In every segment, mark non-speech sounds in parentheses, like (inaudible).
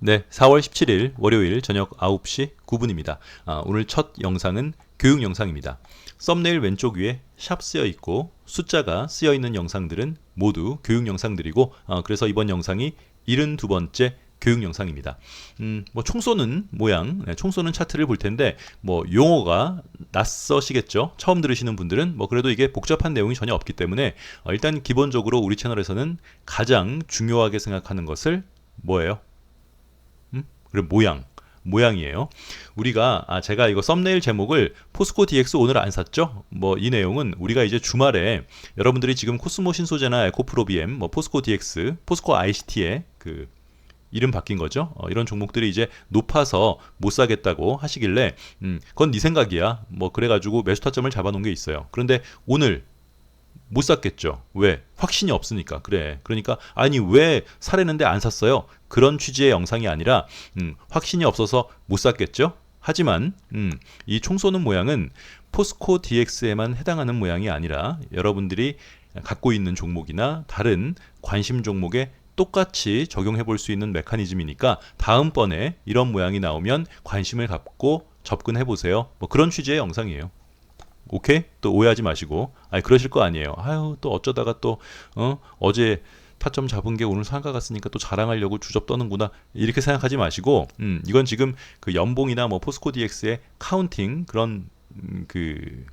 네, 4월 17일 월요일 저녁 9시 9분입니다. 아, 오늘 첫 영상은 교육 영상입니다. 썸네일 왼쪽 위에 샵 쓰여 있고 숫자가 쓰여 있는 영상들은 모두 교육 영상들이고 아, 그래서 이번 영상이 72번째 교육 영상입니다. 음, 뭐 총 쏘는 모양, 네, 총 쏘는 차트를 볼 텐데 뭐 용어가 낯서시겠죠. 처음 들으시는 분들은 뭐 그래도 이게 복잡한 내용이 전혀 없기 때문에 어, 일단 기본적으로 우리 채널에서는 가장 중요하게 생각하는 것을 뭐예요? 그리고 모양 모양이에요. 우리가 아 제가 이거 썸네일 제목을 포스코 DX 오늘 안 샀죠? 뭐 이 내용은 우리가 이제 주말에 여러분들이 지금 코스모 신소재나 에코프로 BM, 뭐 포스코 DX, 포스코 ICT의 그 이름 바뀐 거죠. 어, 이런 종목들이 이제 높아서 못 사겠다고 하시길래 음, 그건 네 생각이야. 뭐 그래가지고 매수 타점을 잡아놓은 게 있어요. 그런데 오늘 못 샀겠죠. 왜? 확신이 없으니까. 그래. 그러니까 아니 왜 사려는데 안 샀어요? 그런 취지의 영상이 아니라 음, 확신이 없어서 못 샀겠죠. 하지만 음, 이 총 쏘는 모양은 포스코 DX에만 해당하는 모양이 아니라 여러분들이 갖고 있는 종목이나 다른 관심 종목에 똑같이 적용해 볼 수 있는 메커니즘이니까 다음번에 이런 모양이 나오면 관심을 갖고 접근해 보세요. 뭐 그런 취지의 영상이에요. 오케이? 또 오해하지 마시고. 아니, 그러실 거 아니에요. 아유, 또 어쩌다가 또, 어, 어제 타점 잡은 게 오늘 상가 갔으니까 또 자랑하려고 주접 떠는구나. 이렇게 생각하지 마시고, 음, 이건 지금 그 연봉이나 뭐 포스코 DX의 카운팅 그런, 음, 그,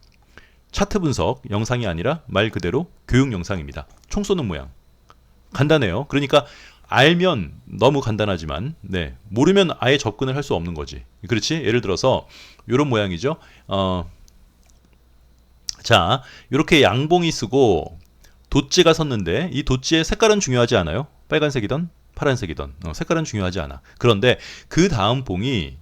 차트 분석 영상이 아니라 말 그대로 교육 영상입니다. 총 쏘는 모양. 간단해요. 그러니까 알면 너무 간단하지만, 네. 모르면 아예 접근을 할 수 없는 거지. 그렇지? 예를 들어서, 요런 모양이죠. 어, 자, 이렇게 양봉이 쓰고 도찌가 섰는데 이 도찌의 색깔은 중요하지 않아요? 빨간색이던 파란색이던 어, 색깔은 중요하지 않아. 그런데 그 다음 봉이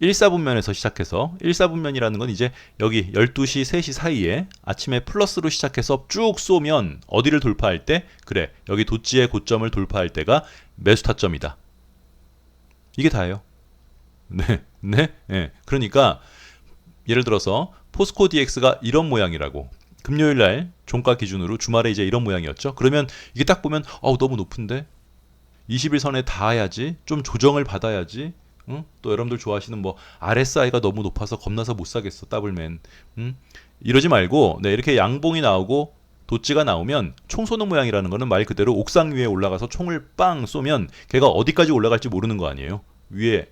1사분면에서 시작해서 1사분면이라는 건 이제 여기 12시, 3시 사이에 아침에 플러스로 시작해서 쭉 쏘면 어디를 돌파할 때 그래 여기 도찌의 고점을 돌파할 때가 매수 타점이다. 이게 다예요. 네, 네, 네. 그러니까 예를 들어서 포스코 DX가 이런 모양이라고 금요일 날 종가 기준으로 주말에 이제 이런 모양이었죠. 그러면 이게 딱 보면 어우 너무 높은데 20일 선에 닿아야지 좀 조정을 받아야지 응? 또 여러분들 좋아하시는 뭐 RSI가 너무 높아서 겁나서 못 사겠어 더블맨 응? 이러지 말고 네, 이렇게 양봉이 나오고 도찌가 나오면 총 쏘는 모양이라는 거는 말 그대로 옥상 위에 올라가서 총을 빵 쏘면 걔가 어디까지 올라갈지 모르는 거 아니에요 위에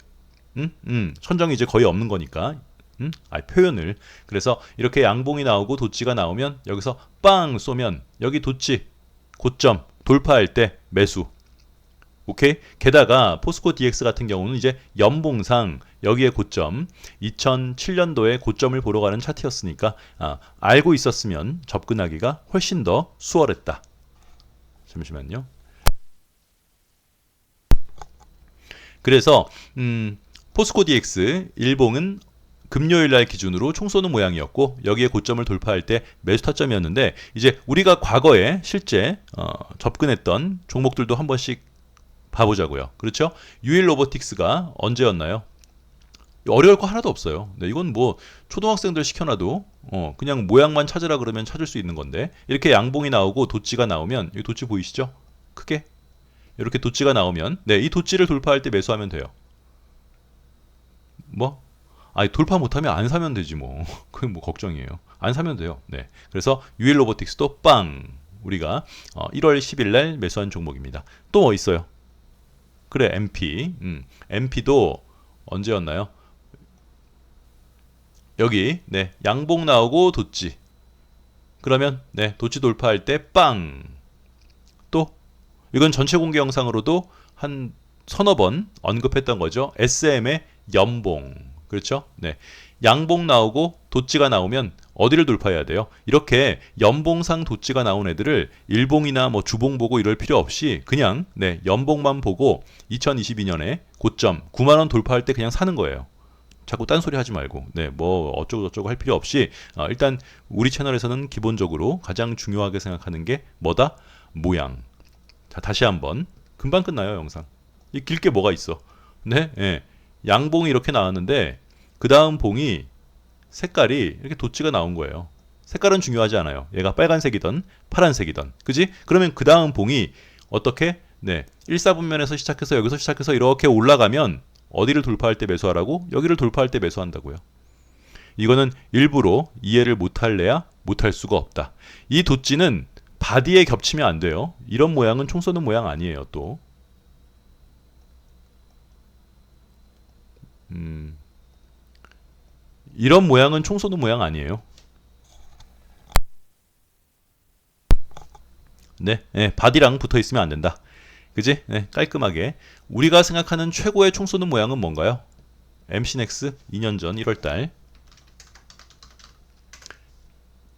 응? 응. 천정이 이제 거의 없는 거니까 음? 아, 표현을. 그래서 이렇게 양봉이 나오고 도치가 나오면 여기서 빵 쏘면 여기 도치 고점 돌파할 때 매수. 오케이? 게다가 포스코 DX 같은 경우는 이제 연봉상 여기에 고점 2007년도에 고점을 보러 가는 차트였으니까 아, 알고 있었으면 접근하기가 훨씬 더 수월했다. 잠시만요. 그래서 음, 포스코 DX 일봉은 금요일 날 기준으로 총 쏘는 모양이었고 여기에 고점을 돌파할 때 매수 타점이었는데 이제 우리가 과거에 실제 어, 접근했던 종목들도 한 번씩 봐보자고요. 그렇죠? 유일 로보틱스가 언제였나요? 어려울 거 하나도 없어요. 네, 이건 뭐 초등학생들 시켜놔도 어, 그냥 모양만 찾으라 그러면 찾을 수 있는 건데 이렇게 양봉이 나오고 도치가 나오면 이 도치 보이시죠? 크게 이렇게 도치가 나오면 네, 이 도치를 돌파할 때 매수하면 돼요. 뭐 아니 돌파 못하면 안 사면 되지 뭐. (laughs) 그건 뭐 걱정이에요. 안 사면 돼요. 네. 그래서 유일 로보틱스도 빵 우리가 어, 1월 10일 날 매수한 종목입니다. 또 뭐 있어요? 그래 MP. 음, MP도 언제였나요? 여기 네 양봉 나오고 도치. 그러면 네 도치 돌파할 때 빵. 또 이건 전체 공개 영상으로도 한 서너 번 언급했던 거죠. SM의 연봉. 그렇죠? 네. 양봉 나오고 도찌가 나오면 어디를 돌파해야 돼요? 이렇게 연봉상 도찌가 나온 애들을 일봉이나 뭐 주봉 보고 이럴 필요 없이 그냥 네, 연봉만 보고 2022년에 고점 9만 원 돌파할 때 그냥 사는 거예요. 자꾸 딴소리 하지 말고 네, 뭐 어쩌고 저쩌고 할 필요 없이 어, 일단 우리 채널에서는 기본적으로 가장 중요하게 생각하는 게 뭐다? 모양. 자, 다시 한번 금방 끝나요, 영상. 이 길게 뭐가 있어? 네, 예. 양봉이 이렇게 나왔는데 그 다음 봉이 색깔이 이렇게 도치가 나온 거예요. 색깔은 중요하지 않아요. 얘가 빨간색이던 파란색이던. 그지? 그러면 그 다음 봉이 어떻게 네. 1사분면에서 시작해서 여기서 시작해서 이렇게 올라가면 어디를 돌파할 때 매수하라고? 여기를 돌파할 때 매수한다고요. 이거는 일부러 이해를 못할래야 못할 수가 없다. 이 도찌는 바디에 겹치면 안 돼요. 이런 모양은 총 쏘는 모양 아니에요, 또. 음, 이런 모양은 총 쏘는 모양 아니에요. 네, 네, 바디랑 붙어 있으면 안 된다. 그지? 네, 깔끔하게. 우리가 생각하는 최고의 총 쏘는 모양은 뭔가요? MC넥스 2년 전 1월 달.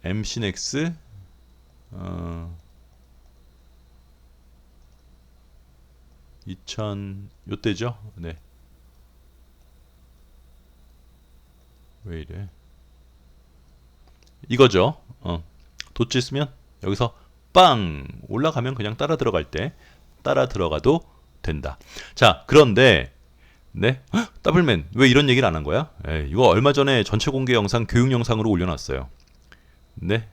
MC넥스 어2000 요때죠? 네. 왜 이래? 이거죠. 어. 돛지 쓰면 여기서 빵 올라가면 그냥 따라 들어갈 때 따라 들어가도 된다. 자, 그런데 네? 헉, 더블맨 왜 이런 얘기를 안 한 거야? 에이, 이거 얼마 전에 전체 공개 영상 교육 영상으로 올려놨어요. 네.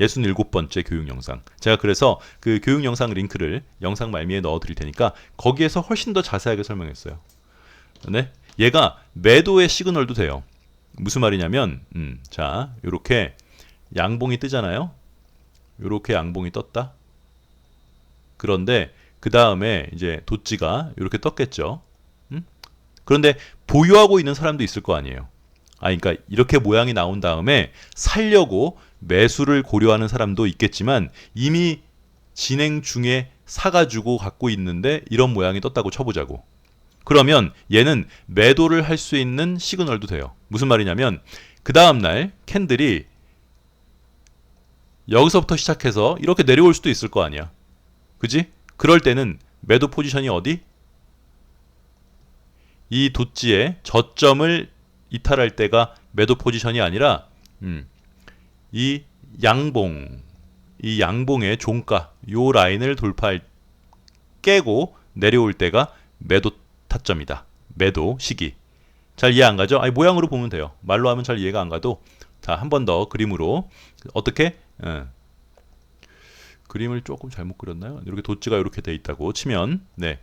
67번째 교육 영상. 제가 그래서 그 교육 영상 링크를 영상 말미에 넣어 드릴 테니까 거기에서 훨씬 더 자세하게 설명했어요. 네. 얘가 매도의 시그널도 돼요. 무슨 말이냐면 음, 자, 요렇게 양봉이 뜨잖아요. 요렇게 양봉이 떴다. 그런데 그 다음에 이제 도찌가 이렇게 떴겠죠. 음? 그런데 보유하고 있는 사람도 있을 거 아니에요. 아, 그러니까 이렇게 모양이 나온 다음에 살려고 매수를 고려하는 사람도 있겠지만 이미 진행 중에 사가지고 갖고 있는데 이런 모양이 떴다고 쳐보자고. 그러면 얘는 매도를 할 수 있는 시그널도 돼요. 무슨 말이냐면 그 다음날 캔들이 여기서부터 시작해서 이렇게 내려올 수도 있을 거 아니야. 그지? 그럴 때는 매도 포지션이 어디? 이 도지의 저점을 이탈할 때가 매도 포지션이 아니라 음, 이 양봉, 이 양봉의 종가, 요 라인을 돌파할 깨고 내려올 때가 매도 타점이다. 매도 시기. 잘 이해 안 가죠? 아니 모양으로 보면 돼요. 말로 하면 잘 이해가 안 가도 자, 한 번 더 그림으로 어떻게 예. 그림을 조금 잘못 그렸나요? 이렇게 도찌가 이렇게 돼 있다고 치면 네.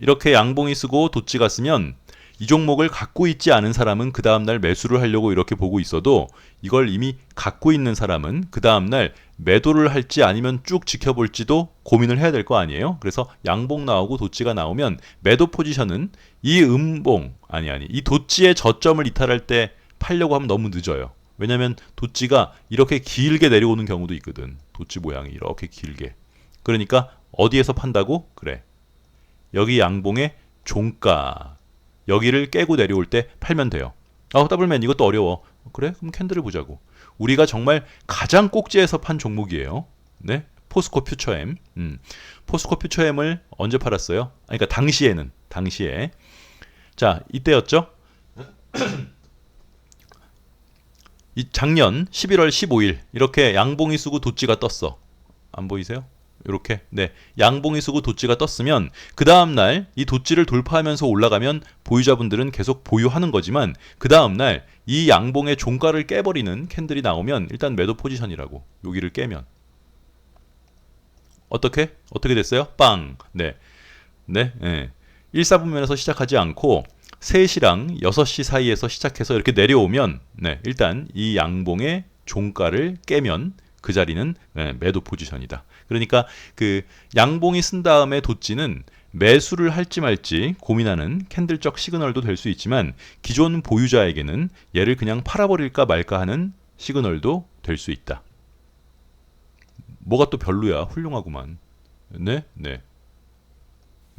이렇게 양봉이 쓰고 도찌가 쓰면 이 종목을 갖고 있지 않은 사람은 그 다음날 매수를 하려고 이렇게 보고 있어도 이걸 이미 갖고 있는 사람은 그 다음날 매도를 할지 아니면 쭉 지켜볼지도 고민을 해야 될 거 아니에요. 그래서 양봉 나오고 도찌가 나오면 매도 포지션은 이 음봉 아니 아니 이 도찌의 저점을 이탈할 때 팔려고 하면 너무 늦어요. 왜냐면 도찌가 이렇게 길게 내려오는 경우도 있거든. 도찌 모양이 이렇게 길게. 그러니까 어디에서 판다고? 그래. 여기 양봉의 종가. 여기를 깨고 내려올 때 팔면 돼요. 아, 더블맨 이것도 어려워. 그래? 그럼 캔들을 보자고. 우리가 정말 가장 꼭지에서 판 종목이에요. 네? 포스코 퓨처엠. 음. 포스코 퓨처엠을 언제 팔았어요? 아, 그러니까 당시에는 당시에. 자, 이때였죠? 이 작년 11월 15일 이렇게 양봉이 쓰고 도찌가 떴어. 안 보이세요? 이렇게 네 양봉이 쓰고 도찌가 떴으면 그 다음 날 이 도찌를 돌파하면서 올라가면 보유자분들은 계속 보유하는 거지만 그 다음 날 이 양봉의 종가를 깨버리는 캔들이 나오면 일단 매도 포지션이라고 여기를 깨면 어떻게 어떻게 됐어요? 빵 네. 네. 네. 1사분면에서 시작하지 않고 3시랑 6시 사이에서 시작해서 이렇게 내려오면 네, 일단 이 양봉의 종가를 깨면 그 자리는 네, 매도 포지션이다. 그러니까 그 양봉이 쓴 다음에 도찌는 매수를 할지 말지 고민하는 캔들적 시그널도 될 수 있지만 기존 보유자에게는 얘를 그냥 팔아버릴까 말까 하는 시그널도 될 수 있다. 뭐가 또 별로야? 훌륭하구만. 네, 네.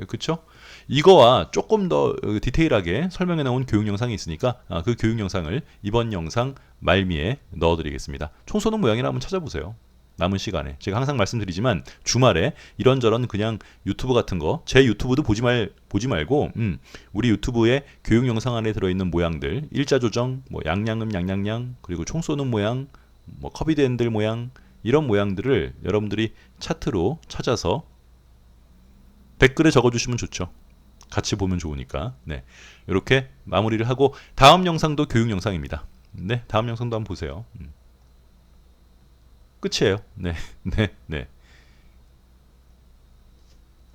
그쵸? 이거와 조금 더 디테일하게 설명해 나온 교육 영상이 있으니까 아, 그 교육 영상을 이번 영상 말미에 넣어드리겠습니다. 총 쏘는 모양이나 한번 찾아보세요. 남은 시간에 제가 항상 말씀드리지만 주말에 이런저런 그냥 유튜브 같은 거 제 유튜브도 보지 말 보지 말고 음, 우리 유튜브에 교육 영상 안에 들어있는 모양들 일자 조정 뭐 양양음 양양양 그리고 총 쏘는 모양 뭐 커비드 핸들 모양 이런 모양들을 여러분들이 차트로 찾아서 댓글에 적어주시면 좋죠. 같이 보면 좋으니까. 네. 이렇게 마무리를 하고 다음 영상도 교육 영상입니다. 네. 다음 영상도 한번 보세요. 음. 끝이에요. 네. (laughs) 네. 네.